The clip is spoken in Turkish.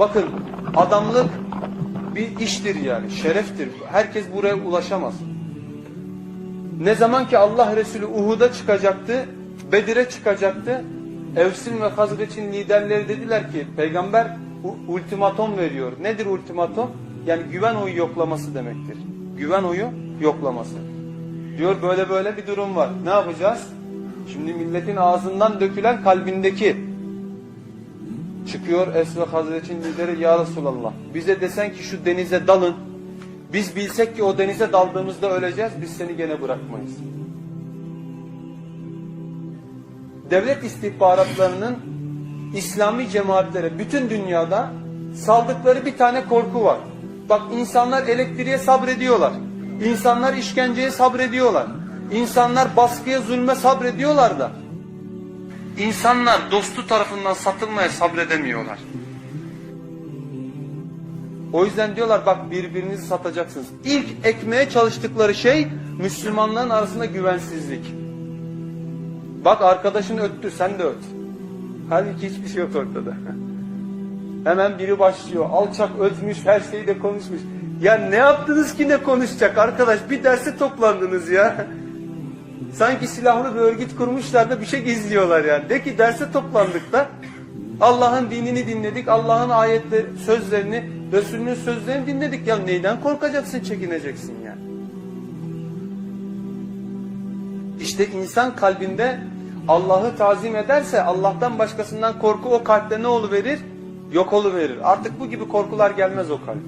Bakın adamlık bir iştir yani, şereftir. Herkes buraya ulaşamaz. Ne zaman ki Allah Resulü Uhud'a çıkacaktı, Bedir'e çıkacaktı, Evsin ve Hazreç'in liderleri dediler ki peygamber ultimatom veriyor. Nedir ultimatom? Yani güven oyu yoklaması demektir. Güven oyu yoklaması. Diyor böyle böyle bir durum var. Ne yapacağız? Şimdi milletin ağzından dökülen kalbindeki çıkıyor Esve Hazreç'in lideri Ya Resulallah. Bize desen ki şu denize dalın. Biz bilsek ki o denize daldığımızda öleceğiz. Biz seni gene bırakmayız. devlet istihbaratlarının İslami cemaatlere bütün dünyada saldıkları bir tane korku var. Bak insanlar elektriğe sabrediyorlar. İnsanlar işkenceye sabrediyorlar. İnsanlar baskıya, zulme sabrediyorlar da. İnsanlar dostu tarafından satılmaya sabredemiyorlar. O yüzden diyorlar bak birbirinizi satacaksınız. İlk ekmeye çalıştıkları şey Müslümanların arasında güvensizlik. Bak arkadaşın öttü sen de öt. Halbuki hiçbir şey yok ortada. Hemen biri başlıyor. Alçak özmüş her şeyi de konuşmuş. Ya ne yaptınız ki ne konuşacak arkadaş? Bir derse toplandınız ya. Sanki silahlı bir örgüt kurmuşlar da bir şey gizliyorlar yani. De ki derse toplandık da Allah'ın dinini dinledik. Allah'ın ayetleri, sözlerini, Resulünün sözlerini dinledik. Ya neyden korkacaksın, çekineceksin ya? İşte insan kalbinde Allah'ı tazim ederse Allah'tan başkasından korku o kalpte ne verir? Yok verir. Artık bu gibi korkular gelmez o kalp.